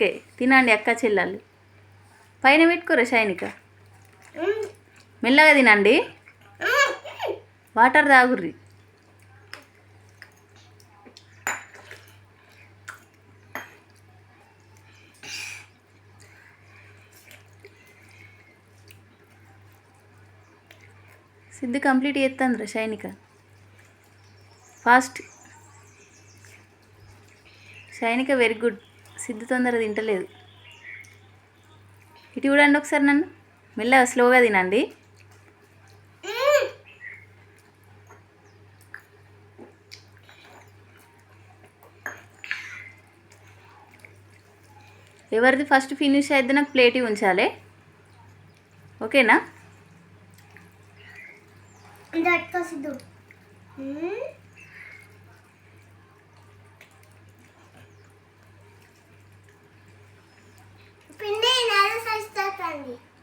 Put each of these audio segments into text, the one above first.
Okay తినండి అక్క చెల్లెళ్ళు పైన పెట్టుకోరా రసాయనిక మెల్లగా తినండి. వాటర్ తాగుర్రి. సిద్ధు కంప్లీట్ చేస్తాను రసాయనిక ఫాస్ట్. సైనిక వెరీ గుడ్. సిద్ధు తొందర తింటలేదు. ఇటు చూడండి ఒకసారి నన్ను. మెల్లగా స్లోగా తినండి. ఎవరిది ఫస్ట్ ఫినిష్ అయితే నాకు ప్లేట్ ఉంచాలి. ఓకేనా? ఇది సిద్ధు.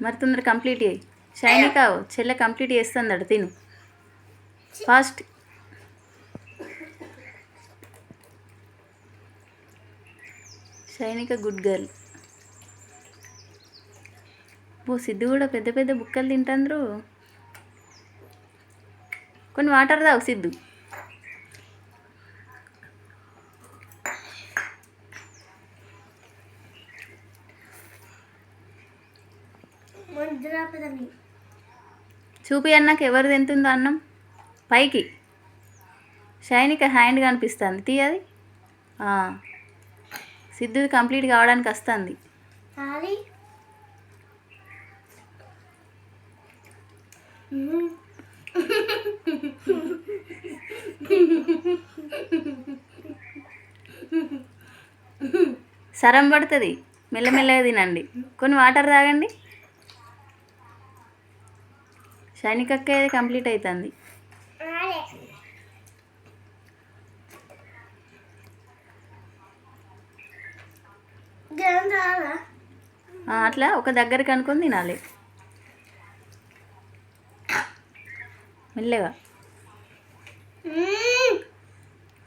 మరి తొందర కంప్లీట్ చేయి. షైనిక చెల్లె కంప్లీట్ చేస్తుంది అడు తిను. ఫాస్ట్. షైనిక గుడ్ గర్ల్ ఓ సిద్ధు కూడా పెద్ద పెద్ద బుక్కలు తింటాండ్రు కొన్ని వాటర్ తాగు సిద్ధు. చూపి అన్నాక ఎవరు తింటుందో అన్నం? పైకి. షైనిక హ్యాండ్ కనిపిస్తుంది. తీయది సిద్ధుది కంప్లీట్ కావడానికి వస్తుంది. సరం పడుతుంది. మెల్లమెల్లగా తినండి. కొన్ని వాటర్ తాగండి. షైనికక్క ఇది కంప్లీట్ అవుతుంది. అట్లా ఒక దగ్గరికి అనుకొని తినాలి. మెల్లగా.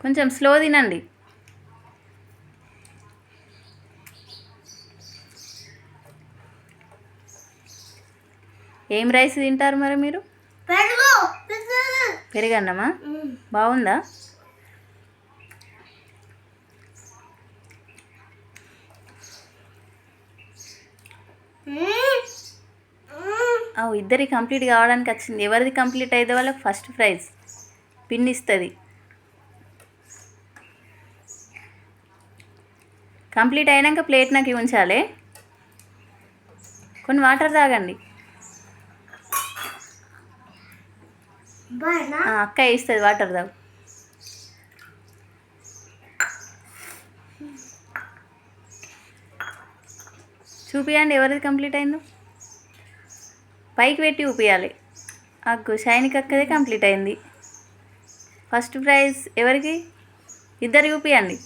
కొంచెం స్లో తినండి. ఏం రైస్ తింటారు మరి మీరు? పెరుగు పెరుగన్నమా? బాగుందా? ఇద్దరి కంప్లీట్ కావడానికి వచ్చింది. ఎవరిది కంప్లీట్ అయితే వాళ్ళకి ఫస్ట్ ప్రైజ్. పిన్ ఇస్తుంది. కంప్లీట్ అయినాక ప్లేట్ నాకు ఉంచాలి కొన్ని వాటర్ తాగండి. అక్క ఇస్తుంది వాటర్ తాగు. చూపియండి ఎవరిది కంప్లీట్ అయిందో? పైకి పెట్టి చూపించాలి అగ్గు షైనిక్ అక్కదే కంప్లీట్ అయింది. ఫస్ట్ ప్రైజ్ ఎవరికి? ఇద్దరు చూపియండి.